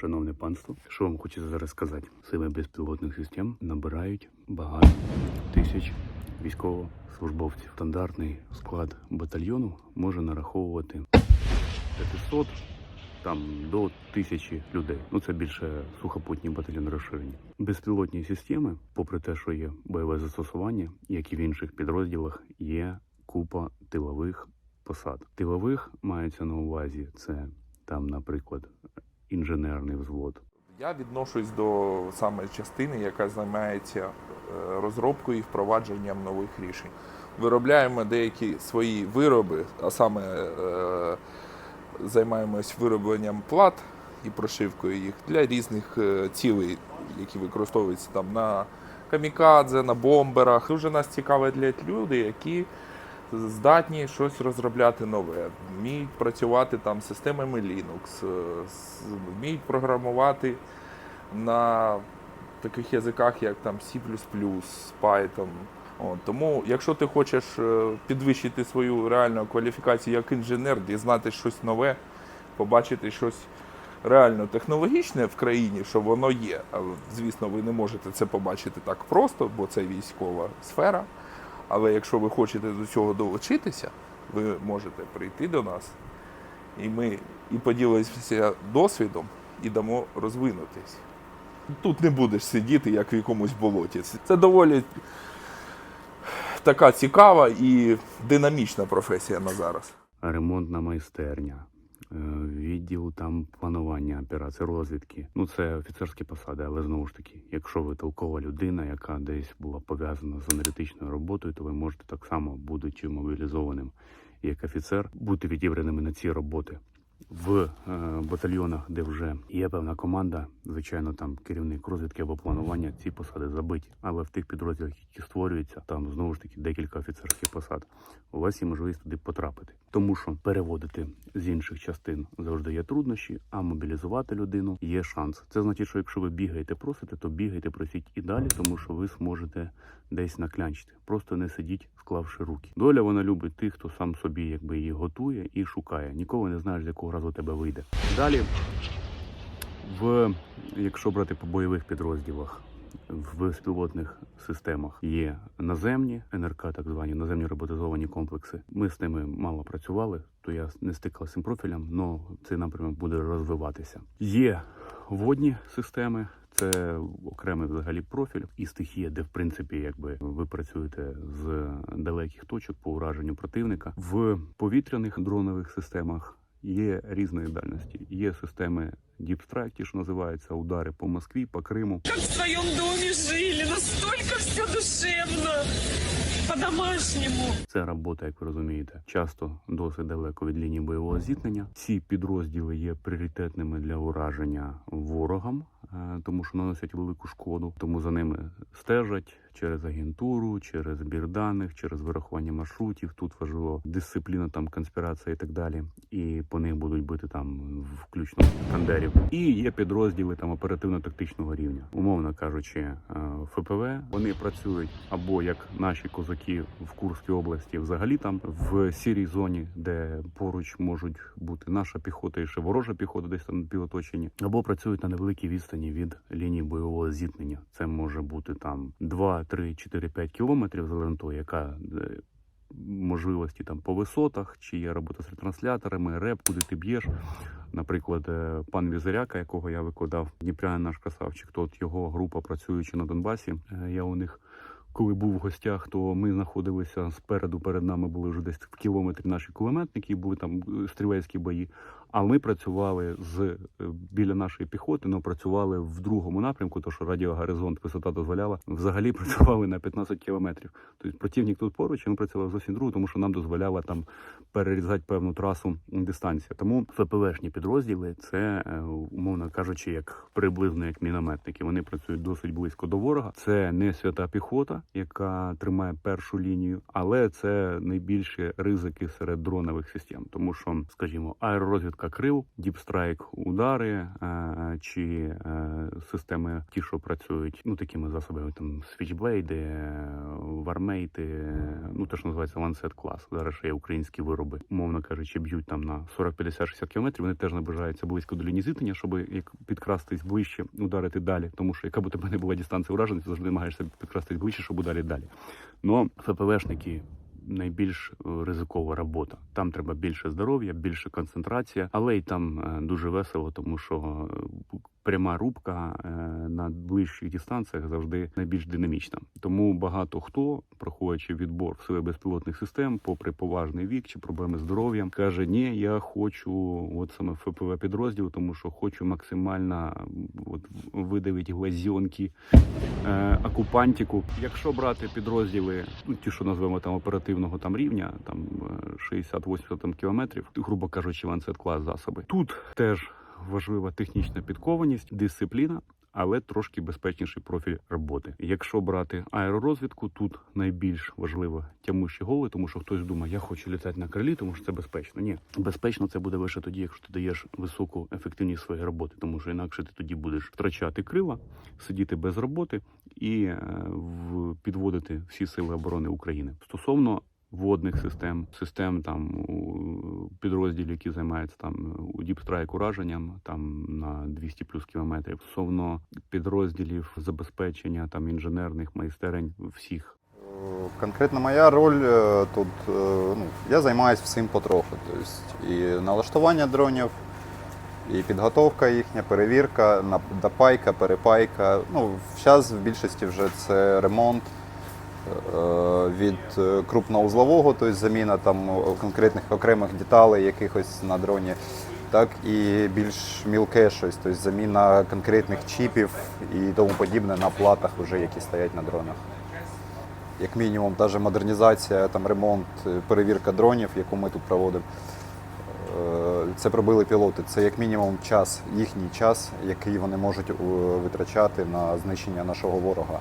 Шановне панство, що вам хочу зараз сказати? Сили безпілотних систем набирають багато тисяч військовослужбовців. Стандартний склад батальйону може нараховувати 500 там до 1000 людей. Ну це більше сухопутні батальйони розширені. Безпілотні системи, попри те, що є бойове застосування, як і в інших підрозділах, є купа тилових посад. Тилових мається на увазі це там, наприклад, інженерний взвод, Я відношусь до саме частини, яка займається е, розробкою і впровадженням нових рішень. Виробляємо деякі свої вироби, а саме е, займаємось виробленням плат і прошивкою їх для різних е, цілей, які використовуються там на камікадзе, на бомберах. Дуже нас цікавлять люди, які здатні щось розробляти нове, вміють працювати там системами Linux, е, вміють програмувати на таких язиках, як там C++, Python. От, тому, якщо ти хочеш е, підвищити свою реальну кваліфікацію як інженер, дізнати щось нове, побачити щось реально технологічне в країні, що воно є. Звісно, ви не можете це побачити так просто, бо це військова сфера. Але якщо ви хочете до цього долучитися, ви можете прийти до нас, і ми і поділимося досвідом і дамо розвинутись. Тут не будеш сидіти, як в якомусь болоті. Це доволі така цікава і динамічна професія на зараз. ремонтна майстерня, відділ там планування операцій, розвідки. Ну це офіцерські посади, але знову ж таки, якщо ви толкова людина, яка десь була пов'язана з аналітичною роботою, то ви можете так само, будучи мобілізованим як офіцер, бути відібраними на ці роботи. В е, батальйонах, де вже є певна команда, звичайно, там керівник розвідки або планування, ці посади забиті. Але в тих підрозділах, які створюються, там знову ж таки декілька офіцерських посад. У вас є можливість туди потрапити, тому що переводити з інших частин завжди є труднощі, а мобілізувати людину є шанс. Це значить, що якщо ви бігаєте, просите, то бігайте, просіть і далі, тому що ви зможете десь наклянчити. Просто не сидіть, склавши руки. Доля вона любить тих, хто сам собі якби її готує і шукає. Ніколи не знаєш, з якого разу у тебе вийде. Далі, в якщо брати по бойових підрозділах. В безпілотних системах є наземні НРК, так звані наземні роботизовані комплекси. Ми з ними мало працювали, то я не стикався з цим профілем, але цей напрямок буде розвиватися. Є водні системи, це окремий взагалі профіль і стихія, де в принципі якби ви працюєте з далеких точок по ураженню противника. В повітряних дронових системах є різної дальності. Є системи Deep Strike, ті, що називаються удари по Москві, по Криму. как в своем доме жили, настолько все душевно, по-домашнему. Це робота, як ви розумієте, часто досить далеко від лінії бойового зіткнення. Ці підрозділи є пріоритетними для ураження ворогам, е, тому що наносять велику шкоду. Тому за ними стежать через агентуру, через збір даних, через вирахування маршрутів. Тут важливо дисципліна, там конспірація і так далі. І по них будуть бити там включно кандерів. І є підрозділи там оперативно-тактичного рівня, умовно кажучи, е, ФПВ. Вони працюють або як наші козаки в Курській області, взагалі там в сірій зоні, де поруч можуть бути наша піхота і ще ворожа піхота, десь там на півоточенні, або працюють на невеликій відстані від лінії бойового зіткнення. Це може бути там 2, 3, 4, 5 кілометрів, залежно яка е, можливості там по висотах, чи є робота з ретрансляторами, реп, куди ти б'єш. Наприклад, е, пан Візеряка, якого я викладав, Дніпрянин наш красавчик, то от його група працюючи на Донбасі. е, Я у них. Коли був в гостях, то ми знаходилися спереду. Перед нами були вже десь в кілометрі наші кулеметники, були там стрілецькі бої. А ми працювали з е, біля нашої піхоти, але працювали в другому напрямку, то що радіогоризонт висота дозволяла. Взагалі працювали на 15 кілометрів. Тобто противник тут поруч, і ми працювали зовсім другу, тому що нам дозволяла там перерізати певну трасу дистанція. Тому ФПВшні підрозділи це е, умовно кажучи, як приблизно як мінометники. Вони працюють досить близько до ворога. Це не свята піхота, яка тримає першу лінію, але це найбільші ризики серед дронових систем, тому що, скажімо, аеророзвідка розробка крил, діпстрайк удари е, чи е, системи, ті, що працюють ну такими засобами, там свічблейди, е, вармейти, е, ну те, що називається ланцет клас. Зараз ще є українські вироби, умовно кажучи, б'ють там на 40, 50, 60 кілометрів. Вони теж наближаються близько до лінії зіткнення, щоб як підкрастись ближче, ударити далі. Тому що яка б у тебе не була дистанція ураження, ти завжди намагаєшся підкрастись ближче, щоб ударити далі. Но ФПВшники найбільш е, ризикова робота. Там треба більше здоров'я, більше концентрація, але й там е, дуже весело, тому що е, пряма рубка е, на ближчих дистанціях завжди найбільш динамічна. Тому багато хто, проходячи відбор в сили безпілотних систем, попри поважний вік чи проблеми здоров'ям, каже: Ні, я хочу от саме ФПВ підрозділ, тому що хочу максимально от, видавити глазьонки е, окупантіку. Якщо брати підрозділи, ну ті, що назвемо там оперативного там рівня, там е, 60-80 там кілометрів, грубо кажучи, ланцет клас засоби. Тут теж важлива технічна підкованість, дисципліна. Але трошки безпечніший профіль роботи. Якщо брати аеророзвідку, тут найбільш важливо тямущі голови, тому що хтось думає, я хочу літати на крилі, тому що це безпечно. Ні, безпечно це буде лише тоді, якщо ти даєш високу ефективність своєї роботи, тому що інакше ти тоді будеш втрачати крила, сидіти без роботи і е, підводити всі сили оборони України стосовно. Водних систем, систем там у які займаються там діпстрайк ураженням, там на 200 плюс кілометрів. Стосовно підрозділів забезпечення там інженерних майстерень всіх Конкретно моя роль е, тут, е, ну, я займаюся всім потроху. Тобто і налаштування дронів, і підготовка їхня, перевірка, нап- допайка, перепайка. Ну, зараз в більшості вже це ремонт від е, крупноузлового, тобто заміна там конкретних окремих деталей якихось на дроні. Так і більш мілке щось, тобто заміна конкретних чіпів і тому подібне на платах, вже, які стоять на дронах як мінімум, же модернізація, там ремонт, е, перевірка дронів, яку ми тут проводимо. Е, Це пробили пілоти. Це як мінімум час, їхній час, який вони можуть е, витрачати на знищення нашого ворога.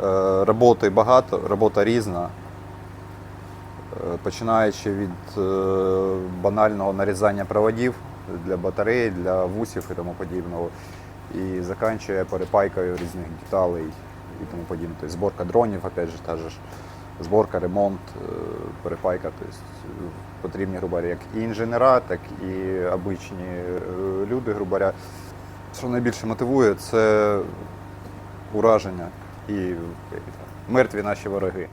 Е, Роботи багато, робота різна. Е, Починаючи від е, банального нарізання проводів для батарей, для вусів і тому подібного, і закінчує перепайкою різних деталей і тому подібне. Тобто зборка дронів, опять же, та же зборка, ремонт, перепайка. Тобто потрібні, грубо говоря, як і інженера, так і обичні люди, грубо говоря. Що найбільше мотивує, це ураження і мертві наші вороги.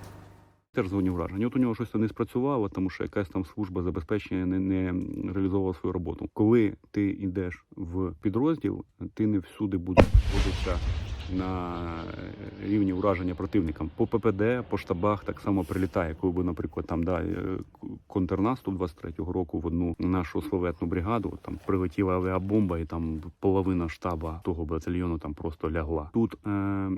теж зоні враження. От у нього щось не спрацювало, тому що якась там служба забезпечення не, не реалізовувала свою роботу. Коли ти йдеш в підрозділ, ти не всюди будеш на рівні ураження противникам. По ППД, по штабах так само прилітає. Коли би, наприклад, там да, е, контрнаступ 23-го року в одну нашу славетну бригаду, там прилетіла авіабомба, і там половина штаба того батальйону там просто лягла. Тут е,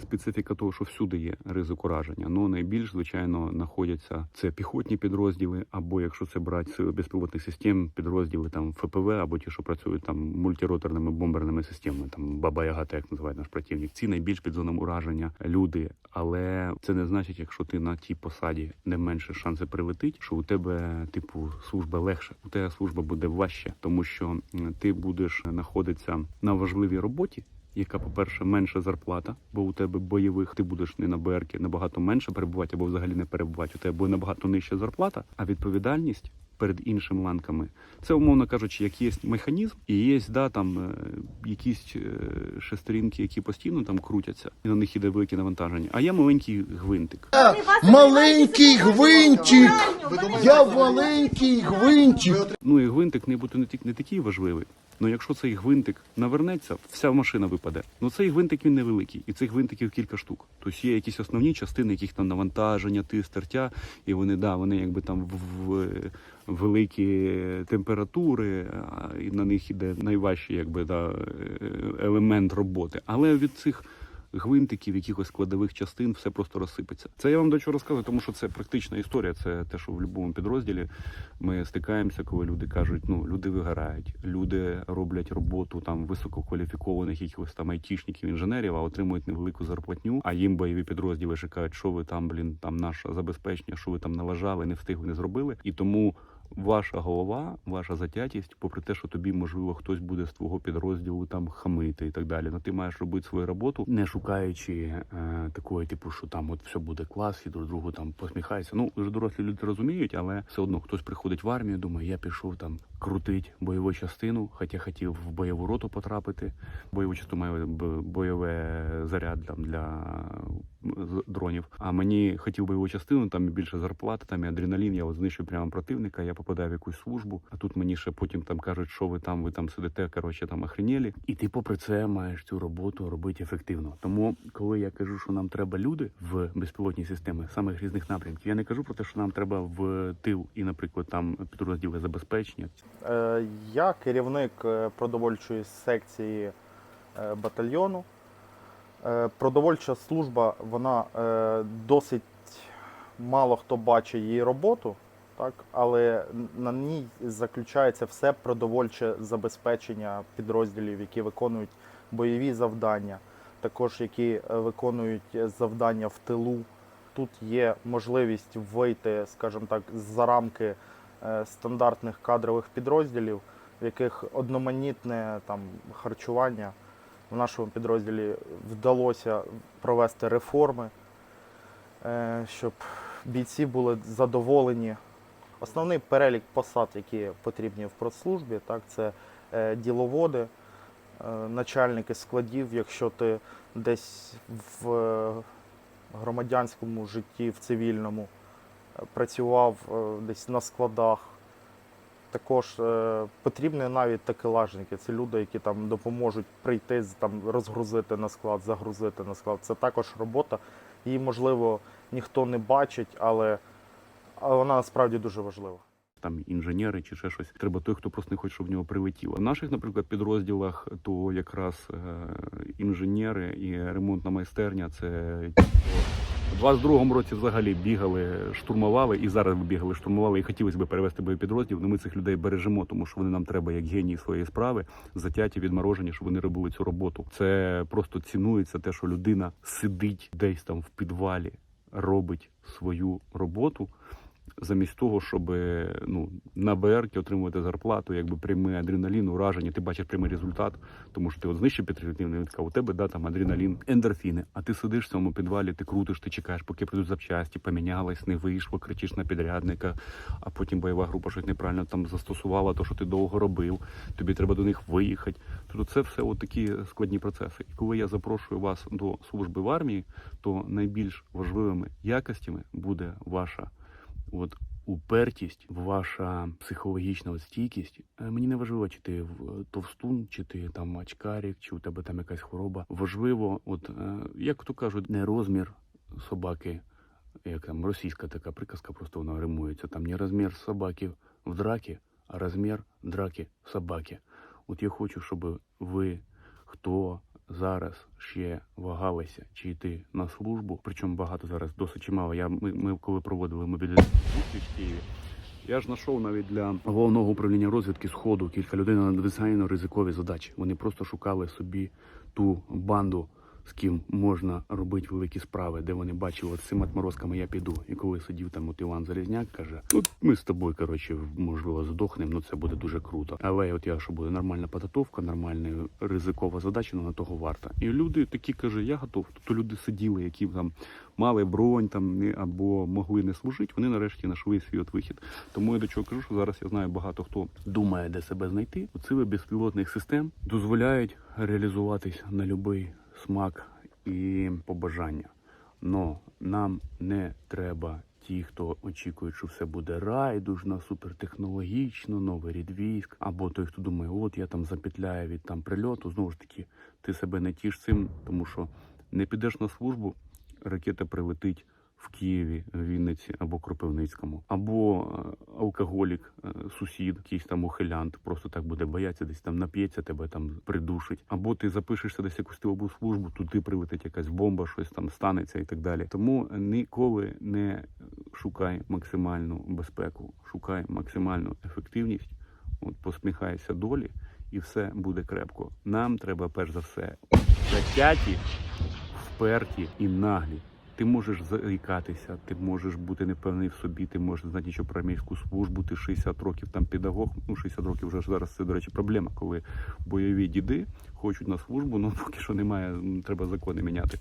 специфіка того, що всюди є ризик ураження. Ну найбільш звичайно знаходяться це піхотні підрозділи, або якщо це брати сили безпілотних систем, підрозділи там ФПВ, або ті, що працюють там мультироторними бомберними системами, там Баба Ягата, як називає наш противник. Ці найбільш під зоном ураження люди. Але це не значить, якщо ти на тій посаді не менше шанси прилетить, що у тебе типу служба легше, у тебе служба буде важче, тому що ти будеш знаходитися на важливій роботі. Яка, по-перше, менша зарплата, бо у тебе бойових ти будеш не на БРК набагато менше перебувати або взагалі не перебувати. У тебе буде набагато нижча зарплата, а відповідальність перед іншими ланками. Це, умовно кажучи, як є механізм, і є да, там е, якісь е, шестерінки, які постійно там крутяться, і на них іде велике навантаження. А є маленький гвинтик. Маленький гвинтик. Я маленький гвинтик. Ну і гвинтик не буде не тільки не такий важливий. Ну якщо цей гвинтик навернеться, вся машина випаде. Ну цей гвинтик він невеликий, і цих гвинтиків кілька штук. Тобто є якісь основні частини, яких там навантаження, тиск, тертя, і вони да, вони якби там в, в великі температури, і на них іде найважчий якби да, е, елемент роботи. Але від цих гвинтиків, якихось складових частин, все просто розсипеться. Це я вам до чого розказую, тому що це практична історія. Це те, що в будь-якому підрозділі ми стикаємося, коли люди кажуть, ну люди вигорають, люди роблять роботу там висококваліфікованих якихось там айтішників, інженерів, а отримують невелику зарплатню. А їм бойові підрозділи ще що ви там, блін, там наше забезпечення, що ви там налажали, не встигли, не зробили. І тому ваша голова, ваша затятість, попри те, що тобі можливо хтось буде з твого підрозділу там хамити і так далі. Ну ти маєш робити свою роботу, не шукаючи е, такої, типу, що там от все буде клас, і друг другу там посміхається. Ну вже дорослі люди розуміють, але все одно хтось приходить в армію, думає, я пішов там крутить бойову частину, хоча хотів в бойову роту потрапити. Бойову частину маю бойове заряд там для дронів. А мені хотів бойову частину, там більше зарплати, там і адреналін. Я от знищую прямо противника. Я попадаю в якусь службу. А тут мені ще потім там кажуть, що ви там, ви там сидите, коротше, там охренєлі. І ти, попри це, маєш цю роботу робити ефективно. Тому, коли я кажу, що нам треба люди в безпілотній системі самих різних напрямків, я не кажу про те, що нам треба в тил і, наприклад, там підрозділи забезпечення. Е, Я керівник е, продовольчої секції е, батальйону. Продовольча служба, вона досить мало хто бачить її роботу, так? але на ній заключається все продовольче забезпечення підрозділів, які виконують бойові завдання, також які виконують завдання в тилу. Тут є можливість вийти, скажімо так, за рамки стандартних кадрових підрозділів, в яких одноманітне там харчування. В нашому підрозділі вдалося провести реформи, е, щоб бійці були задоволені. Основний перелік посад, які потрібні в продслужбі, так, це е, діловоди, е, начальники складів, якщо ти десь в е, громадянському житті, в цивільному е, працював е, десь на складах. Також е, потрібні навіть такелажники. Це люди, які там допоможуть прийти, там, розгрузити на склад, загрузити на склад. Це також робота. Її, можливо, ніхто не бачить, але, але вона насправді дуже важлива. там інженери чи ще щось. Треба той, хто просто не хоче, щоб в нього прилетіло. В наших, наприклад, підрозділах, то якраз е, інженери і ремонтна майстерня це в 22-му році взагалі бігали, штурмували, і зараз бігали, штурмували, і хотілося б перевести боєпідрозділ. але ми цих людей бережемо, тому що вони нам треба як генії своєї справи, затяті, відморожені, щоб вони робили цю роботу. Це просто цінується те, що людина сидить десь там в підвалі, робить свою роботу замість того, щоб ну, на БРК отримувати зарплату, якби прямий адреналін, ураження, ти бачиш прямий результат, тому що ти от знищив підтримний, він у тебе да, там адреналін, ендорфіни, а ти сидиш в цьому підвалі, ти крутиш, ти чекаєш, поки прийдуть запчасті, помінялось, не вийшло, кричиш на підрядника, а потім бойова група щось неправильно там застосувала, то, що ти довго робив, тобі треба до них виїхати. Тобто це все от такі складні процеси. І коли я запрошую вас до служби в армії, то найбільш важливими якостями буде ваша от упертість, ваша психологічна стійкість. Е, Мені не важливо, чи ти в- товстун, чи ти там очкарик, чи у тебе там якась хвороба. Важливо, от е, як то кажуть, не розмір собаки, як там російська така приказка, просто вона римується. Там не розмір собаки в дракі, а розмір драки собаки. От я хочу, щоб ви, хто зараз ще вагалися, чи йти на службу, причому багато зараз досить чимало. Я ми, ми коли проводили мобілізацію в Києві. Я ж знайшов навіть для головного управління розвідки сходу кілька людей на надзвичайно ризикові задачі. Вони просто шукали собі ту банду, з ким можна робити великі справи, де вони бачили, от з цими отморозками я піду. І коли сидів там от Іван Залізняк, каже: Ну ми з тобою, коротше, можливо, здохнемо, ну це буде дуже круто. Але от я що буде нормальна підготовка, нормальна ризикова задача, ну на того варта. І люди такі каже, я готов. Тобто люди сиділи, які там мали бронь там або могли не служити. Вони нарешті знайшли свій от вихід. Тому я до чого кажу, що зараз я знаю багато хто думає, де себе знайти. Оцили безпілотних систем дозволяють реалізуватись на будь-який смак і побажання. Но нам не треба ті, хто очікують, що все буде райдужно, супертехнологічно, новий рід військ, або той, хто думає, от я там запетляю від там прильоту. Знову ж таки, ти себе не тіш цим, тому що не підеш на службу, ракета прилетить в Києві, Вінниці або Кропивницькому, або е, алкоголік, е, сусід, якийсь там ухилянт, просто так буде боятися, десь там нап'ється, тебе там придушить, або ти запишешся десь якусь тилову службу, туди прилетить якась бомба, щось там станеться і так далі. Тому ніколи не шукай максимальну безпеку, шукай максимальну ефективність. От посміхайся долі, і все буде крепко. Нам треба перш за все затяті, вперті і наглі Ти можеш заїкатися, ти можеш бути непевний в собі, ти можеш знати нічого про армійську службу, ти 60 років там педагог. Ну, 60 років вже зараз це, до речі, проблема, коли бойові діди хочуть на службу, ну поки що немає, треба закони міняти.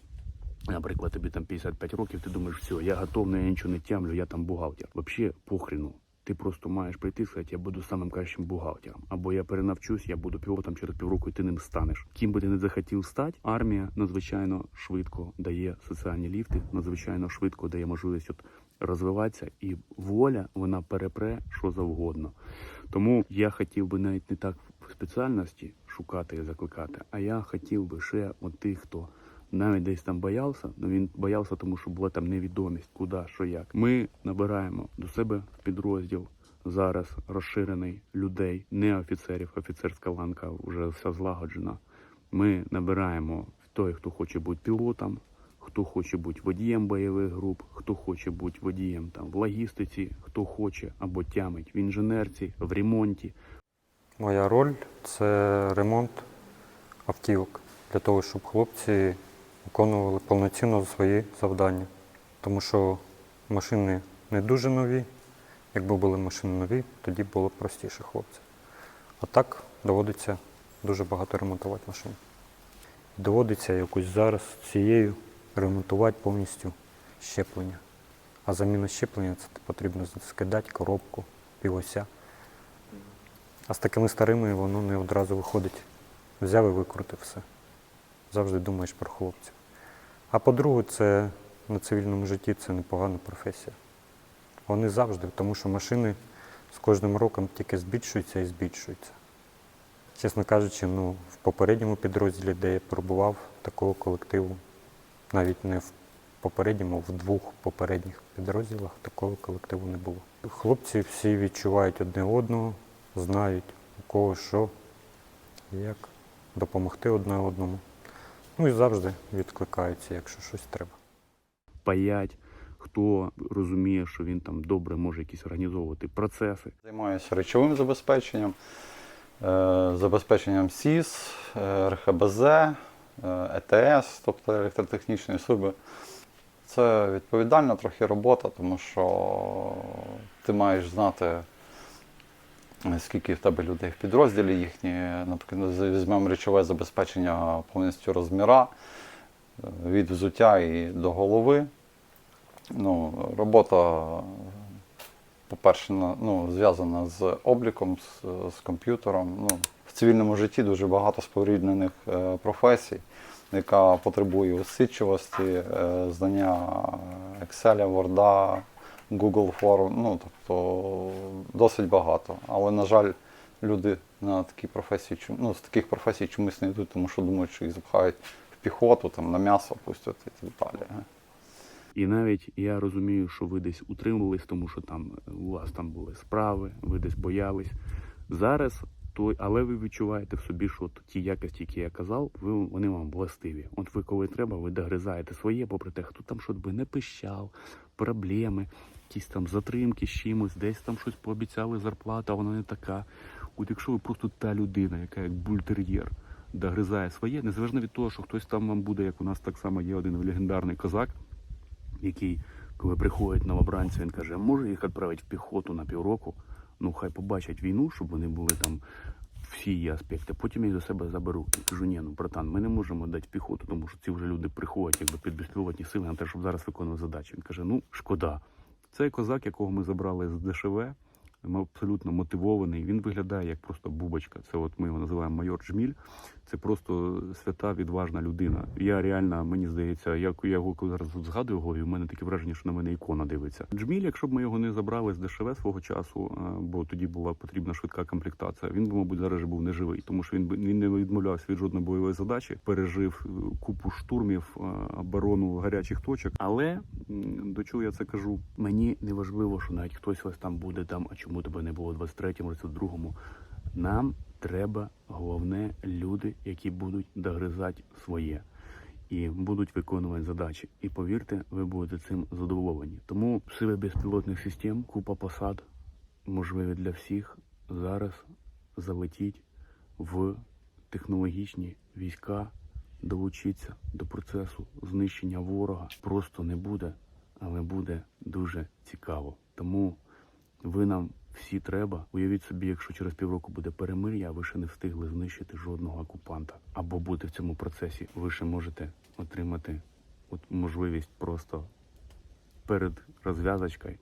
Наприклад, тобі там 55 років, ти думаєш, все, я готовий, я нічого не тямлю, я там бухгалтер. Взагалі, похріну. Ти просто маєш прийти і сказати, я буду самим кращим бухгалтером. Або я перенавчусь, я буду пілотом через півроку, і ти ним станеш. Ким би ти не захотів стати, армія надзвичайно швидко дає соціальні ліфти, надзвичайно швидко дає можливість от розвиватися, і воля вона перепре що завгодно. Тому я хотів би навіть не так в спеціальності шукати і закликати, а я хотів би ще от тих, хто навіть десь там боявся, ну він боявся, тому що була там невідомість, куди, що як. Ми набираємо до себе підрозділ зараз розширений людей, не офіцерів. Офіцерська ланка вже вся злагоджена. Ми набираємо той, хто хоче бути пілотом, хто хоче бути водієм бойових груп, хто хоче бути водієм там в логістиці, хто хоче або тямить в інженерці, в ремонті, Моя роль це ремонт автівок для того, щоб хлопці виконували повноцінно свої завдання. Тому що машини не дуже нові. Якби були машини нові, тоді було б простіше хлопцям. А так доводиться дуже багато ремонтувати машин. Доводиться якось зараз цією ремонтувати повністю щеплення. А заміна щеплення це потрібно скидати коробку, півося. А з такими старими воно не одразу виходить. Взяв і викрутив все. Завжди думаєш про хлопців. А по-друге, це на цивільному житті це непогана професія. Вони завжди, тому що машини з кожним роком тільки збільшуються і збільшуються. Чесно кажучи, ну, в попередньому підрозділі, де я перебував, такого колективу, навіть не в попередньому, в двох попередніх підрозділах такого колективу не було. Хлопці всі відчувають одне одного, знають у кого що, як допомогти одне одному. Ну і завжди відкликаються, якщо щось треба. паять, хто розуміє, що він там добре може якісь організовувати процеси. Займаюся речовим забезпеченням, е, забезпеченням СІС, е, РХБЗ, е, ЕТС, тобто електротехнічної служби. Це відповідальна трохи робота, тому що ти маєш знати, скільки в тебе людей в підрозділі їхні. Наприклад, візьмемо речове забезпечення повністю розміра, е, від взуття і до голови. Ну, робота по-перше, ну, зв'язана з обліком, з, з комп'ютером. Ну, в цивільному житті дуже багато споріднених е, професій, яка потребує усидчивості, е, знання Excel, Word, Google Form, ну, тобто досить багато. Але, на жаль, люди на такі професії, ну, з таких професій чомусь не йдуть, тому що думають, що їх запхають в піхоту, там, на м'ясо пустять і так далі. І навіть я розумію, що ви десь утримувались, тому що там у вас там були справи, ви десь боялись. Зараз той, але ви відчуваєте в собі, що от ті якості, які я казав, ви вони вам властиві. От ви коли треба, ви догризаєте своє, попри те, хто там щось би не пищав, проблеми, якісь там затримки з чимось, десь там щось пообіцяли зарплату, а вона не така. От якщо ви просто та людина, яка як бультер'єр, догризає своє, незалежно від того, що хтось там вам буде, як у нас так само є один легендарний козак, який, коли приходять новобранці, він каже, може їх відправити в піхоту на півроку, ну хай побачать війну, щоб вони були там всі її аспекти. Потім я їх до себе заберу. І кажу, ні, ну братан, ми не можемо дати піхоту, тому що ці вже люди приходять якби під безпілотні сили, нам треба, щоб зараз виконувати задачі. Він каже, ну шкода. Цей козак, якого ми забрали з ДШВ, абсолютно мотивований. Він виглядає як просто бубочка. Це от ми його називаємо майор Жміль. Це просто свята відважна людина. Я реально, мені здається, як я його зараз згадую його, і в мене таке враження, що на мене ікона дивиться. Джміль, якщо б ми його не забрали з ДШВ свого часу, е, бо тоді була потрібна швидка комплектація, він би, мабуть, зараз був неживий, тому що він би він не відмовлявся від жодної бойової задачі, пережив е, купу штурмів, е, оборону гарячих точок. Але до чого я це кажу? Мені не важливо, що навіть хтось ось там буде там, а чому тебе не було в 23-му, 22-му. Нам треба головне люди, які будуть догризати своє і будуть виконувати задачі. І повірте, ви будете цим задоволені. Тому сили безпілотних систем, купа посад, можливі для всіх, зараз залетіть в технологічні війська долучитися до процесу знищення ворога. Просто не буде, але буде дуже цікаво. Тому ви нам всі треба. Уявіть собі, якщо через півроку буде перемир'я, ви ще не встигли знищити жодного окупанта або бути в цьому процесі, ви ще можете отримати от можливість просто перед розв'язочкою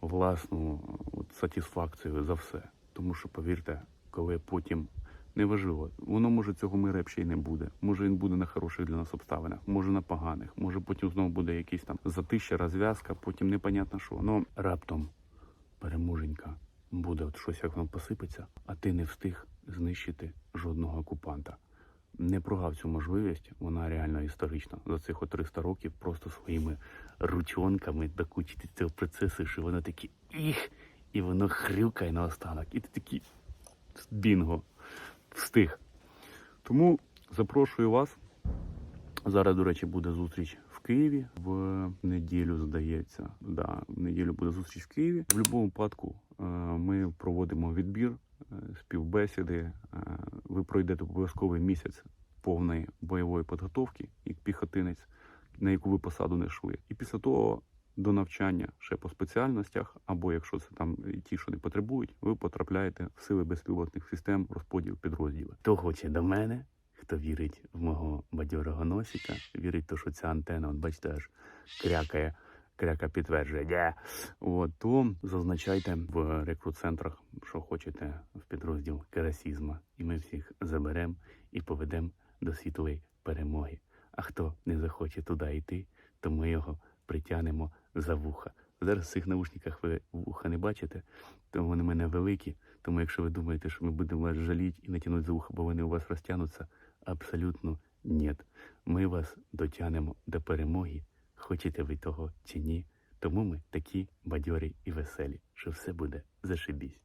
власну от, сатисфакцію за все. Тому що, повірте, коли потім неважливо, воно може цього мира ще й не буде. Може він буде на хороших для нас обставинах, може на поганих, може потім знову буде якийсь там затища, розв'язка, потім непонятно що. Ну раптом переможенька буде от щось, як воно посипеться, а ти не встиг знищити жодного окупанта. Не прогав цю можливість, вона реально історична. За цих 300 років просто своїми ручонками докучити цього процесу, що воно таке їх, і воно хрюкає наостанок. І ти такий бінго, встиг. Тому запрошую вас. Зараз, до речі, буде зустріч в Києві в неділю, здається. Да, в неділю буде зустріч в Києві. В будь-якому випадку е, ми проводимо відбір, е, співбесіди. Е, Ви пройдете обов'язковий місяць повної бойової підготовки як піхотинець, на яку ви посаду не йшли. І після того до навчання ще по спеціальностях, або якщо це там ті, що не потребують, ви потрапляєте в сили безпілотних систем розподіл підрозділів. Хто хоче до мене, хто вірить в мого бадьорого носика, вірить, то, що ця антена, от бачите, аж крякає, кряка підтверджує, «Дя». От, то зазначайте в рекрут-центрах, що хочете в підрозділ керасізма, і ми всіх заберемо і поведемо до світлої перемоги. А хто не захоче туди йти, то ми його притягнемо за вуха. Зараз в цих наушниках ви вуха не бачите, тому вони в мене великі. Тому якщо ви думаєте, що ми будемо вас жаліти і натягнути за вуха, бо вони у вас розтягнуться, абсолютно ні. Ми вас дотягнемо до перемоги, хочете ви того чи ні. Тому ми такі бадьорі і веселі, що все буде зашибісь.